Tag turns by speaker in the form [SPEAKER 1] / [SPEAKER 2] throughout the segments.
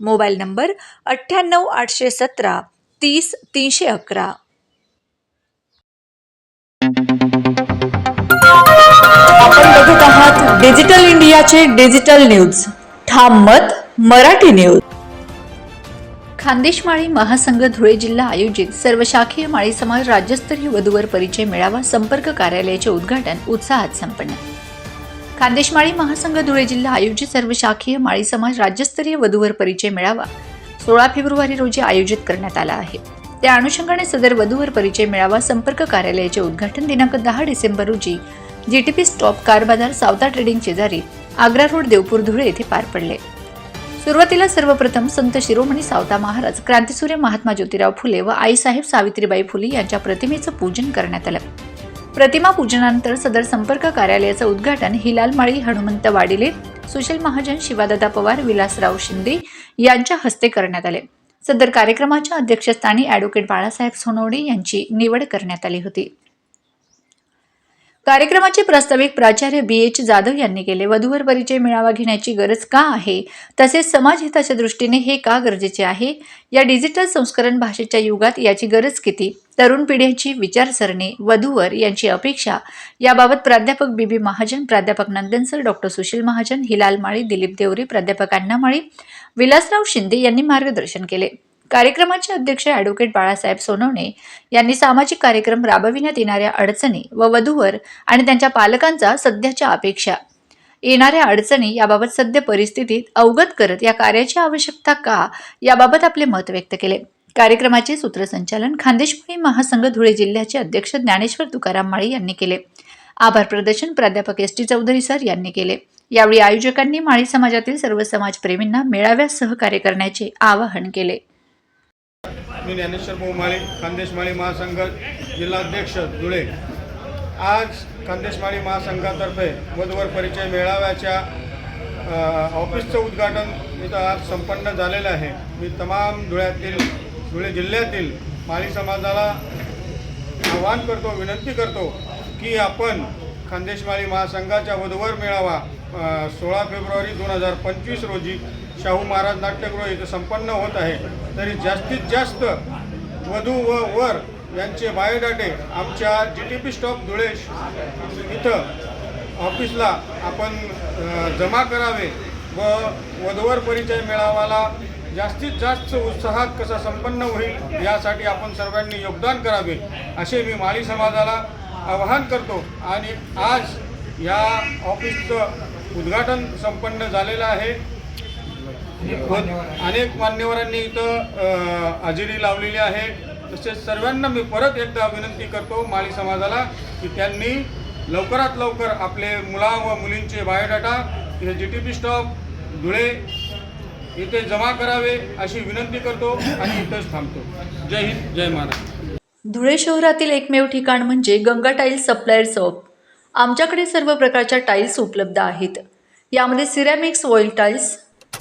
[SPEAKER 1] Mobile number अठ्ठ्याण्णव आठशे सतरा तीस तीनशे अकरा. आपण बघत आहात डिजिटल इंडियाचे डिजिटल न्यूज. ठाम मत मराठी न्यूज. खानदेशमाळी महासंघ धुळे जिल्हा आयोजित सर्व शाखीय माळी समाज राज्यस्तरीय वधूवर परिचय मेळावा संपर्क कार्यालयाचे उद्घाटन उत्साहात संपन्न. खानदेश माळी महासंघ धुळे जिल्हा आयोजित सर्व शाखीय माळी समाज राज्यस्तरीय वधूवर परिचय मेळावा सोळा फेब्रुवारी रोजी आयोजित करण्यात आला आहे. त्या अनुषंगाने सदर वधूवर परिचय मेळावा संपर्क कार्यालयाचे उद्घाटन दिनांक दहा डिसेंबर रोजी जीटीपी स्टॉप कार बाजार सावता ट्रेडिंग शेजारी आग्रा रोड देवपूर धुळे येथे पार पडले. सुरुवातीला सर्वप्रथम संत शिरोमणी सावता महाराज क्रांतीसूर्य महात्मा ज्योतिराव फुले व आईसाहेब सावित्रीबाई फुले यांच्या प्रतिमेचं पूजन करण्यात आलं. प्रतिमा पूजनानंतर सदर संपर्क कार्यालयाचं उद्घाटन हिलाल माळी हनुमंत वाडिले सुशील महाजन शिवादादा पवार विलासराव शिंदे यांच्या हस्ते करण्यात आले. सदर कार्यक्रमाच्या अध्यक्षस्थानी ॲडव्होकेट बाळासाहेब सोनवणे यांची निवड करण्यात आली होती. कार्यक्रमाचे प्रास्ताविक प्राचार्य बी एच जाधव यांनी केले. वधूवर परिचय मेळावा घेण्याची गरज का आहे? तसेच समाज हिताच्या दृष्टीने हे का गरजेचे आहे? या डिजिटल संस्करण भाषेच्या युगात याची गरज किती? तरुण पिढ्यांची विचारसरणी वधूवर यांची अपेक्षा याबाबत प्राध्यापक बी बी महाजन प्राध्यापक नंदनसर डॉक्टर सुशील महाजन हिलाल माळी दिलीप देवरी प्राध्यापक अण्णा माळी विलासराव शिंदे यांनी मार्गदर्शन केले. कार्यक्रमाचे अध्यक्ष ॲडव्होकेट बाळासाहेब सोनवणे यांनी सामाजिक कार्यक्रम राबविण्यात येणाऱ्या अडचणी व वधूवर आणि त्यांच्या पालकांचा सध्याच्या अपेक्षा. येणाऱ्या अडचणी याबाबत सद्य परिस्थितीत अवगत करत या कार्याची आवश्यकता का याबाबत आपले मत व्यक्त केले. कार्यक्रमाचे सूत्रसंचालन खानदेशमुखी महासंघ धुळे जिल्ह्याचे अध्यक्ष ज्ञानेश्वर तुकाराम माळी यांनी केले. आभार प्रदर्शन प्राध्यापक एस टी चौधरी सर यांनी केले. यावेळी आयोजकांनी माळी समाजातील सर्व समाजप्रेमींना मेळाव्यात सहकार्य करण्याचे आवाहन केले.
[SPEAKER 2] मी ज्ञानेश्वर माळी खानदेशमाळी महासंघ जिल्हाध्यक्ष धुळे. आज खानदेशमाळी महासंघातर्फे वधवर परिचय मेळाव्याच्या ऑफिसचं उद्घाटन इथं आज संपन्न झालेलं आहे. मी तमाम धुळ्यातील धुळे जिल्ह्यातील माळी समाजाला आवाहन करतो विनंती करतो की आपण खानदेशमाळी महासंघाच्या वधवर मेळावा सोळा फेब्रुवारी दोन हजार पंचवीस रोजी शाहू महाराज नाट्यगृह इथं संपन्न होत आहे. तरी जास्तीत जास्त वधू व वर यांचे बायोडाटे आमच्या G T P stop Dhule इथं ऑफिसला आपण जमा करावे व वधूवर परिचय मेळावाला जास्तीत जास्त उत्साहात कसा संपन्न होईल यासाठी आपण सर्वांनी योगदान करावे असे मी माळी समाजाला आवाहन करतो. आणि आज या ऑफिसचं उद्घाटन संपन्न झालेलं आहे. अनेक मान्यवरांनी इथं हजेरी लावलेली आहे. तसेच सर्वांना मी परत एकदा विनंती करतो माळी समाजाला की त्यांनी लवकरात लवकर आपले मुला व मुलींचे बायोडाटा हे G T P stop Dhule इथे जमा करावे अशी विनंती करतो आणि इथंच थांबतो. जय हिंद जय महाराष्ट्र.
[SPEAKER 1] धुळे शहरातील एकमेव ठिकाण म्हणजे गंगा टाईल्स सप्लायर शॉप आमच्याकडे सर्व प्रकारच्या टाईल्स उपलब्ध आहेत. यामध्ये ceramics oil tiles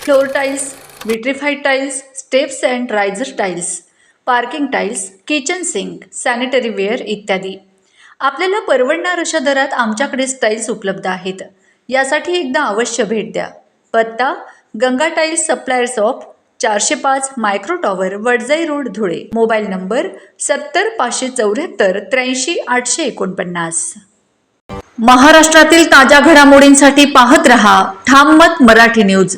[SPEAKER 1] floor tiles vitrified tiles steps and riser tiles parking tiles kitchen sink sanitary ware इत्यादी. आपल्याला परवडणार अशा दरात आमच्याकडे टाईल्स उपलब्ध आहेत. यासाठी एकदा अवश्य भेट द्या. पत्ता गंगा टाईल्स सप्लायर्स ऑफ चारशे पाच micro tower Wadjai road Dhule. Mobile number सत्तर पाचशे चौऱ्याहत्तर त्र्याऐंशी आठशे एकोणपन्नास. महाराष्ट्रातील ताज्या घडामोडींसाठी पाहत रहा ठाम मत मराठी न्यूज.